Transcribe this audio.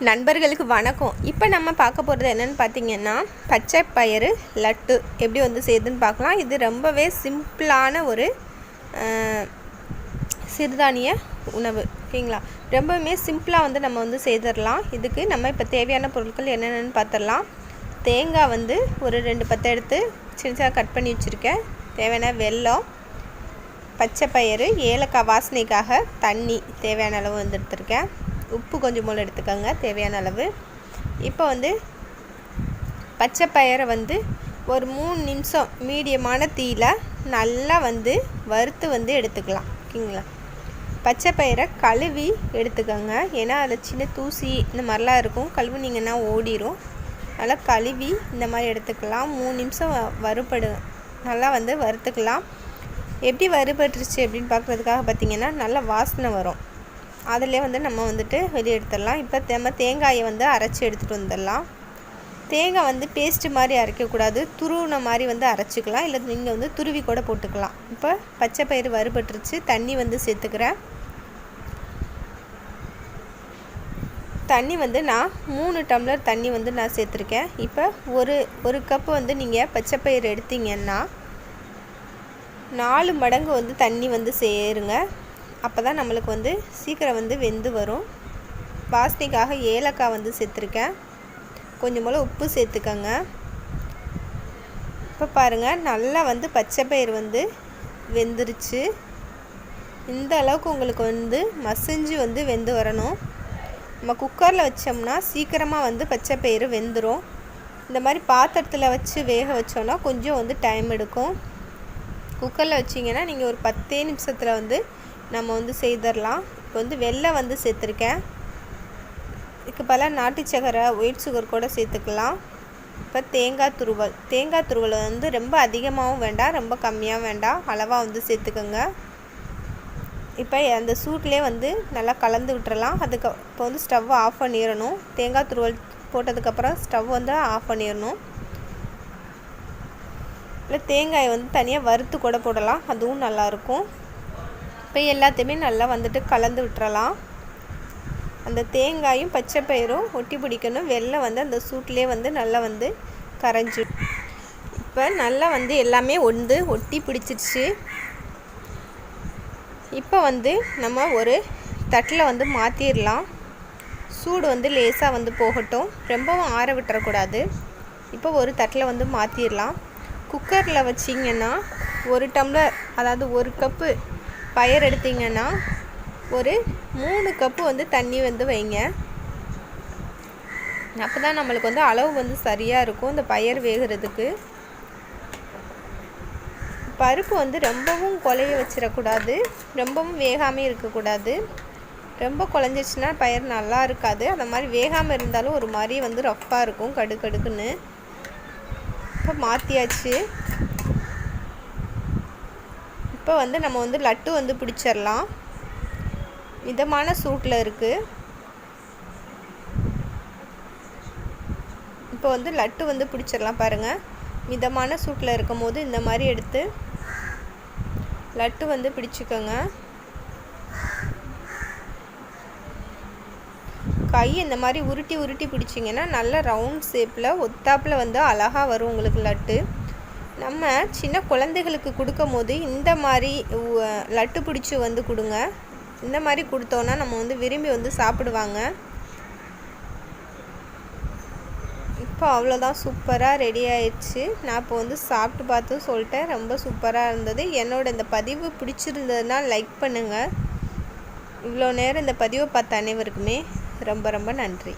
நண்பர்களுக்கு வணக்கம். இப்போ நம்ம பார்க்க போகிறது என்னென்னு பார்த்தீங்கன்னா பச்சை பயிறு லட்டு. எப்படி வந்து செய்யுதுன்னு பார்க்கலாம். இது ரொம்பவே சிம்பிளான ஒரு சிறுதானிய உணவு. ஓகேங்களா? ரொம்பவுமே சிம்பிளாக வந்து நம்ம வந்து செய்திடலாம். இதுக்கு நம்ம இப்போ தேவையான பொருட்கள் என்னென்னு பார்த்துடலாம். தேங்காய் வந்து ஒரு ரெண்டு பத்து எடுத்து சின்ன சின்னதாக கட் பண்ணி வச்சுருக்கேன். தேவையான வெல்லம் பச்சை பயிறு ஏலக்காய் வாசனைக்காக தண்ணி தேவையான அளவு வந்து எடுத்திருக்கேன். உப்பு கொஞ்சம் போல் எடுத்துக்கோங்க தேவையான அளவு. இப்போ வந்து பச்சை பயிரை வந்து ஒரு மூணு நிமிஷம் மீடியமான தீயில் நல்லா வந்து வறுத்து வந்து எடுத்துக்கலாம் ஓகேங்களா? பச்சை பயிரை கழுவி எடுத்துக்கோங்க. ஏன்னா அதில் சின்ன தூசி இந்த மாதிரிலாம் இருக்கும். கழுவுனீங்கன்னா ஓடிரும். நல்லா கழுவி இந்த மாதிரி எடுத்துக்கலாம். மூணு நிமிஷம் வ- வறுபடு நல்லா வந்து வறுத்துக்கலாம். எப்படி வறுபட்டுருச்சு அப்படின்னு பார்க்குறதுக்காக பார்த்தீங்கன்னா நல்ல வாசனை வரும். அதிலே வந்து நம்ம வந்துட்டு வெளியே எடுத்துடலாம் இப்போ நம்ம தேங்காயை வந்து அரைச்சி எடுத்துகிட்டு வந்துடலாம். தேங்காய் வந்து பேஸ்ட்டு மாதிரி அரைக்கக்கூடாது. துருவின மாதிரி வந்து அரைச்சிக்கலாம். இல்லை நீங்கள் வந்து துருவி கூட போட்டுக்கலாம். இப்போ பச்சை பயிறு வறுபட்டுருச்சு. தண்ணி வந்து சேர்த்துக்கிறேன். தண்ணி வந்து நான் மூணு டம்ளர் தண்ணி வந்து நான் சேர்த்துருக்கேன். இப்போ ஒரு ஒரு கப்பு வந்து நீங்கள் பச்சை பயிறு எடுத்தீங்கன்னா நாலு மடங்கு வந்து தண்ணி வந்து சேருங்க. அப்போ தான் நம்மளுக்கு வந்து சீக்கிரம் வந்து வெந்து வரும். வாசனைக்காக ஏலக்காய் வந்து சேர்த்துருக்கேன். கொஞ்சம் போல் உப்பு சேர்த்துக்கோங்க. இப்போ பாருங்கள் நல்லா வந்து பச்சை பயிர் வந்து வெந்துருச்சு. இந்த அளவுக்கு உங்களுக்கு வந்து மசிஞ்சு வந்து வெந்து வரணும். நம்ம குக்கரில் வச்சோம்னா சீக்கிரமாக வந்து பச்சை பயிறு வெந்துடும் இந்த மாதிரி பாத்திரத்தில் வச்சு வேக வச்சோன்னா கொஞ்சம் வந்து டைம் எடுக்கும். குக்கரில் வச்சிங்கன்னா நீங்கள் ஒரு பத்தே நிமிஷத்தில் வந்து நம்ம வந்து செய்திடலாம் இப்போ வந்து வெள்ளை வந்து சேர்த்துருக்கேன். இதுக்கு பல நாட்டு சக்கரை ஒயிட் சுகர் கூட சேர்த்துக்கலாம். இப்போ தேங்காய் துருவல். தேங்காய் துருவல் வந்து ரொம்ப அதிகமாகவும் வேண்டாம் ரொம்ப கம்மியாகவும் வேண்டாம். அளவாக வந்து சேர்த்துக்கோங்க. இப்போ அந்த சூட்லேயே வந்து நல்லா கலந்து விட்டுறலாம். அதுக்கு இப்போ வந்து ஸ்டவ்வை ஆஃப் பண்ணிடணும். தேங்காய் துருவல் போட்டதுக்கப்புறம் ஸ்டவ் வந்து ஆஃப் பண்ணிடணும். இல்லை தேங்காயை வந்து தனியாக வறுத்து கூட போடலாம். அதுவும் நல்லாயிருக்கும் இப்போ எல்லாத்தையுமே நல்லா வந்துட்டு கலந்து விட்டுறலாம். அந்த தேங்காயும் பச்சை பயிரும் ஒட்டி பிடிக்கணும். வெள்ளை வந்து அந்த சூட்லேயே வந்து நல்லா வந்து கரைஞ்சி இப்போ நல்லா வந்து எல்லாமே ஒன்று ஒட்டி பிடிச்சிருச்சு. இப்போ வந்து நம்ம ஒரு தட்டில் வந்து மாற்றிடலாம் சூடு வந்து லேசாக வந்து போகட்டும். ரொம்பவும் ஆற விட்டுறக்கூடாது. இப்போ ஒரு தட்டில் வந்து மாற்றிடலாம் குக்கரில் வச்சிங்கன்னா ஒரு டம்ளர் அதாவது ஒரு கப்பு பயர் எடுத்தீங்கன்னா ஒரு மூணு கப்பு வந்து தண்ணி வந்து வைங்க. அப்போ தான் நம்மளுக்கு வந்து அளவு வந்து சரியாக இருக்கும் இந்த பயர் வேகிறதுக்கு. பருப்பு வந்து ரொம்பவும் குழைய வச்சிடக்கூடாது ரொம்பவும் வேகாமல் இருக்கக்கூடாது. ரொம்ப குழஞ்சிச்சின்னா பயிர் நல்லா இருக்காது. அந்த மாதிரி வேகாமல் இருந்தாலும் ஒரு மாதிரி வந்து ரஃப்பாக இருக்கும் கடுக்கடுக்குன்னு இப்போ மாற்றியாச்சு இப்போ வந்து நம்ம வந்து லட்டு வந்து பிடிச்சிடலாம் மிதமான சூட்டில் இருக்குது இப்போ வந்து லட்டு வந்து பிடிச்சிடலாம் பாருங்கள் மிதமான சூட்டில் இருக்கும் போது இந்த மாதிரி எடுத்து லட்டு வந்து பிடிச்சிக்கோங்க. கை இந்த மாதிரி உருட்டி உருட்டி பிடிச்சிங்கன்னா நல்ல ரவுண்ட் ஷேப்பில் ஒத்தாப்பில் வந்து அழகாக வரும் உங்களுக்கு லட்டு. நம்ம சின்ன குழந்தைகளுக்கு கொடுக்கும் போது இந்த மாதிரி லட்டு பிடிச்சி வந்து கொடுங்க. இந்த மாதிரி கொடுத்தோன்னா நம்ம வந்து விரும்பி வந்து சாப்பிடுவாங்க. இப்போ அவ்வளோதான். சூப்பராக ரெடி ஆயிடுச்சு. நான் இப்போ வந்து சாப்பிட்டு பார்த்து சொல்லிட்டேன். ரொம்ப சூப்பராக இருந்தது. என்னோட இந்த பதிவு பிடிச்சிருந்ததுன்னா லைக் பண்ணுங்கள் இவ்வளோ நேரம் இந்த பதிவை பார்த்த அனைவருக்குமே ரொம்ப ரொம்ப நன்றி.